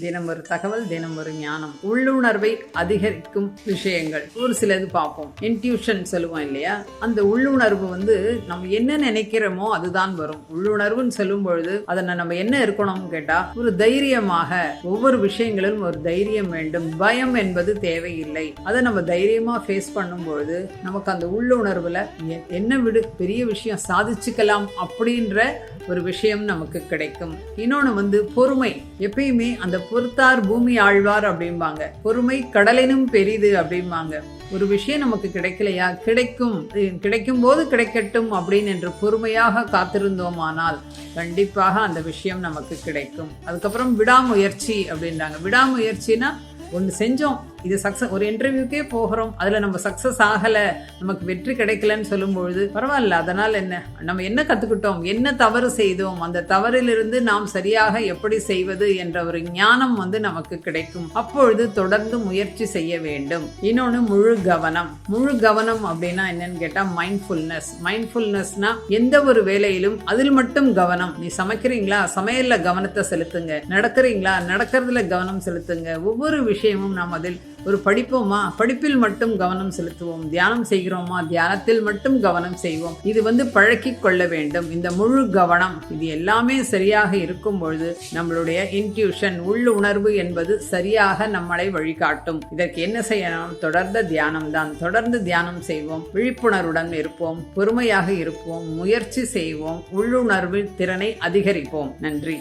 தினம் ஒரு தகவல் தினம் ஒரு ஞானம். உள்ளுணர்வை அதிகரிக்கும் விஷயங்கள். ஒரு சிலது பார்ப்போம். இன்ட்யூஷன் சொல்லுவோம் இல்லையா? அந்த உள்ளுணர்வு வந்து நம்ம என்ன நினைக்கிறோமோ அதுதான் வரும். உள்ளுணர்வுன்னு சொல்லும் பொழுது அதை நம்ம என்ன இருக்கணும்னு கேட்டா ஒரு தைரியமாக ஒவ்வொரு விஷயங்களிலும் ஒரு தைரியம் வேண்டும். பயம் என்பது தேவையில்லை. அதை நம்ம தைரியமா ஃபேஸ் பண்ணும் பொழுது நமக்கு அந்த உள்ளுணர்வுல என்ன விடு பெரிய விஷயம் சாதிச்சுக்கலாம் அப்படின்ற ஒரு விஷயம் நமக்கு கிடைக்கும். இன்னொன்று வந்து பொறுமை. எப்பயுமே அந்த பொறுத்தார் பூமி ஆழ்வார் அப்படிம்பாங்க. பொறுமை கடலினும் பெரிது அப்படிம்பாங்க. ஒரு விஷயம் நமக்கு கிடைக்கலையா? கிடைக்கும். கிடைக்கும் போது கிடைக்கட்டும் அப்படின்னு என்று பொறுமையாக காத்திருந்தோமானால் கண்டிப்பாக அந்த விஷயம் நமக்கு கிடைக்கும். அதுக்கப்புறம் விடாமுயற்சி அப்படின்றாங்க. விடாமுயற்சினா ஒன்று செஞ்சோம். இது சக்ஸஸ் ஒரு இன்டர்வியூக்கே போகிறோம். அதில் நம்ம சக்ஸஸ் ஆகலை நமக்கு வெற்றி கிடைக்கலன்னு சொல்லும் பொழுது பரவாயில்ல அதனால் என்ன? நம்ம என்ன கற்றுக்கிட்டோம் என்ன தவறு செய்தோம்? அந்த தவறிலிருந்து நாம் சரியாக எப்படி செய்வது என்ற ஒரு ஞானம் வந்து நமக்கு கிடைக்கும். அப்பொழுது தொடர்ந்து முயற்சி செய்ய வேண்டும். இன்னொன்று முழு கவனம். முழு கவனம் அப்படின்னா என்னன்னு கேட்டால் மைண்ட்ஃபுல்னஸ் மைண்ட்ஃபுல்னஸ்னா எந்த ஒரு வேலையிலும் அதில் மட்டும் கவனம். நீ சமைக்கிறீங்களா? சமையலில் கவனத்தை செலுத்துங்க. நடக்கிறீங்களா? நடக்கிறதுல கவனம் செலுத்துங்க. ஒவ்வொரு விஷயமும் நாம் அதில் ஒரு படிப்போமா? படிப்பில் மட்டும் கவனம் செலுத்துவோம். தியானம் செய்கிறோமா? தியானத்தில் மட்டும் கவனம் செய்வோம். இது வந்து பழக்கி கொள்ள வேண்டும். இந்த முழு கவனம் இது எல்லாமே சரியாக இருக்கும் பொழுது நம்மளுடைய இன்ட்யூஷன் உள்ளு உணர்வு என்பது சரியாக நம்மளை வழிகாட்டும். இதற்கு என்ன செய்யணும் தொடர்ந்த தியானம் தான் தொடர்ந்து தியானம் செய்வோம். விழிப்புணர்வுடன் இருப்போம். பொறுமையாக இருப்போம். முயற்சி செய்வோம். உள்ளுணர்வு திறனை அதிகரிப்போம். நன்றி.